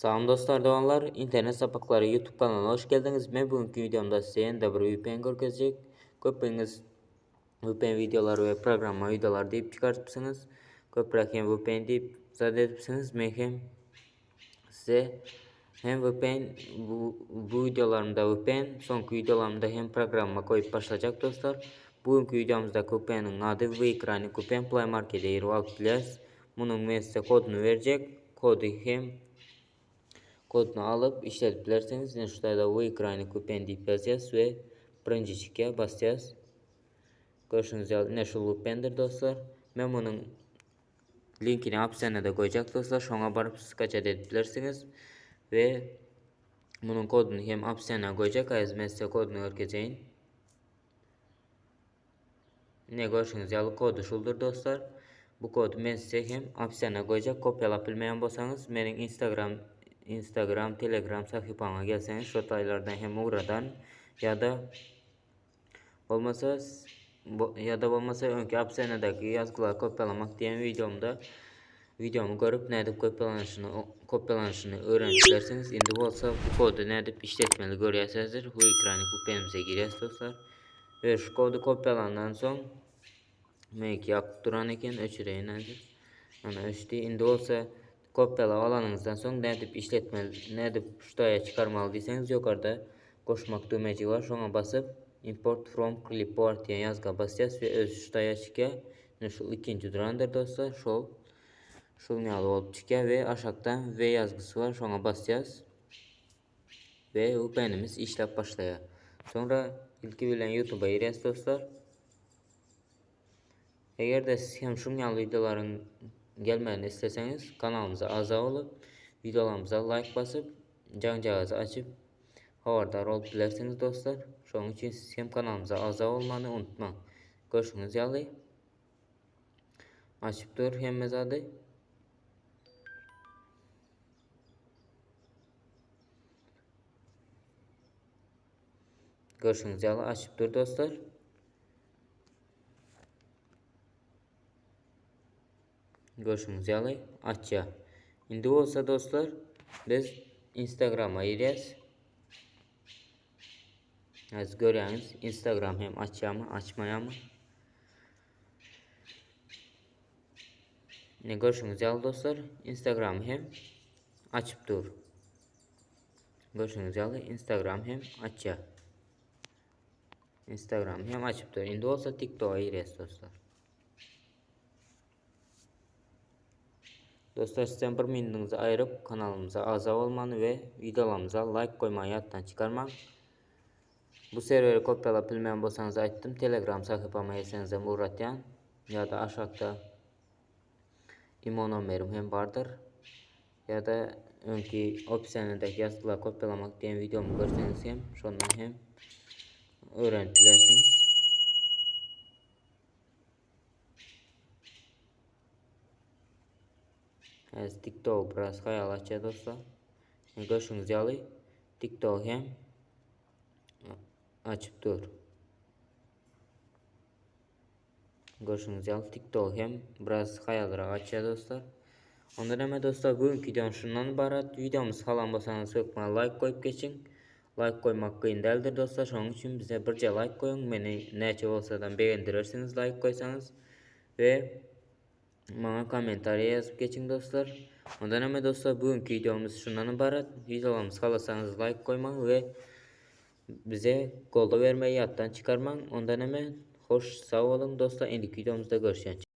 Salam dostlar, doğanlar. İnternet sapıkları YouTube kanalına hoş geldiniz. Ben bugünkü videomda size yeni bir VPN göstereceğim. Köpeniz VPN videoları ve programma videolar deyip çıkartıpsınız. Köprak hem VPN deyip zannedipsiniz. Ben hem size hem VPN bu, bu videolarımda VPN, sonraki videolarımda hem programma koyup başlayacak dostlar. Bugünkü videomuzda VPN'in adı V-Ekranı VPN Play Market'e yer alıp biliriz. Bunun size kodunu verecek. Kodu hem kodunu alıp işletip bilerseniz yine şurada bu ekranı VPN deyip yazacağız ve birinci şıkka basacağız. Görüşünüz yine şu VPN'dir dostlar. Ben bunun linkini opsiyona da koyacak dostlar. Şuna barıp siz kaçat edip bilersiniz. Ve bunun kodunu hem opsiyona koyacak. Az ben kodunu öğreteceğim. Ne görüşünüz yalı kodu şuldur dostlar. Bu kodu ben size hem opsiyona koyacak. Kopyalap bilmeyen bolsanız benim Instagram Instagram, Telegram sayfama gelseniz şu taylardan hem oradan ya da olmasa ya da olmasa önkü opsiyonadaki yazgıları kopyalamak diyen videomda videomu görüp ne edip kopyalanışını kopyalanışını öğrenirlerseniz indi olsa bu kodu ne edip işletmeli görüyorsunuzdur. Bu ekranı bu benimize giriyoruz dostlar. Ve şu kodu kopyalandan son Belki yakıp duran eken öçüreyin nedir? Ana öçtü. Indi olsa kopyala alanınızdan soň ne edip işletmeli, ne edip şutaya çıkarmalı diyseniz yukarıda koşmak düğmeci var. Şuna basıp import from clipboard diye yazga basacağız ve öz şutaya çıkıyor. Şu ikinci durandır dostlar. Şol ne olup çıkıyor ve aşağıdan V yazgısı var. Şuna basacağız. Ve bu benimiz işlep başlıyor. Sonra ilki bilen YouTube'a giriyoruz dostlar. Eğer de siz hem şunyalı videoların gəlməyini istəsəniz kanalımıza azə olub, videolarımıza like basıb, cancağızı açıb havardar olub bilərsiniz dostlar. Şonun üçün siz hem kanalımıza azə olmanı unutma. Görüşünüz yalı. Açıb dur hem məzadı. Görüşünüz yalı açıb dur dostlar. Görüşünüz yalı açya. Indi olsa dostlar biz Instagram'a giriyoruz. Az görüyorsunuz Instagram hem açya mı açmaya mı? Ne görüşünüz yalı dostlar Instagram hem açıp dur. Görüşünüz yalı Instagram hem açya. Instagram hem açıp dur. Indi olsa TikTok'a giriyoruz dostlar. Dostlar sizdən bir minninizi ayırıb kanalımıza azad olmanı və videolarımıza like qoymayı yaddan çıxarmaq. Bu serveri kopyala bilməyən bolsanız aytdım. Telegram sahifama hesənizə Muratyan ya da aşağıda imo nömerim hem vardır. Ya da önkü opsiyanındakı yazıqla kopyalamaq deyən videomu görsəniz hem, şondan hem öyrənib bilərsiniz. TikTok biraz hayal dostlar. Görüşünüz yalı. TikTok hem açıp dur. Görüşünüz yalı TikTok hem biraz hayallara açıyor dostlar. Ondan hemen dostlar bugünkü videom şundan ibaret. Videomuz falan bolsanız sökme like koyup geçin. Like koymak kıyın değildir dostlar. Şunun için bize birce like koyun. Beni neçe olsa da beğendirirsiniz like koysanız. Ve bana komentariye yazıp geçin dostlar. Ondan hemen dostlar bugünkü videomuz şundan ibaret. Videolarımız kalırsanız like koyman ve bize golda vermeyi yattan çıkarman. Ondan hemen hoş sağ olun dostlar. İndiki videomuzda görüşeceğiz.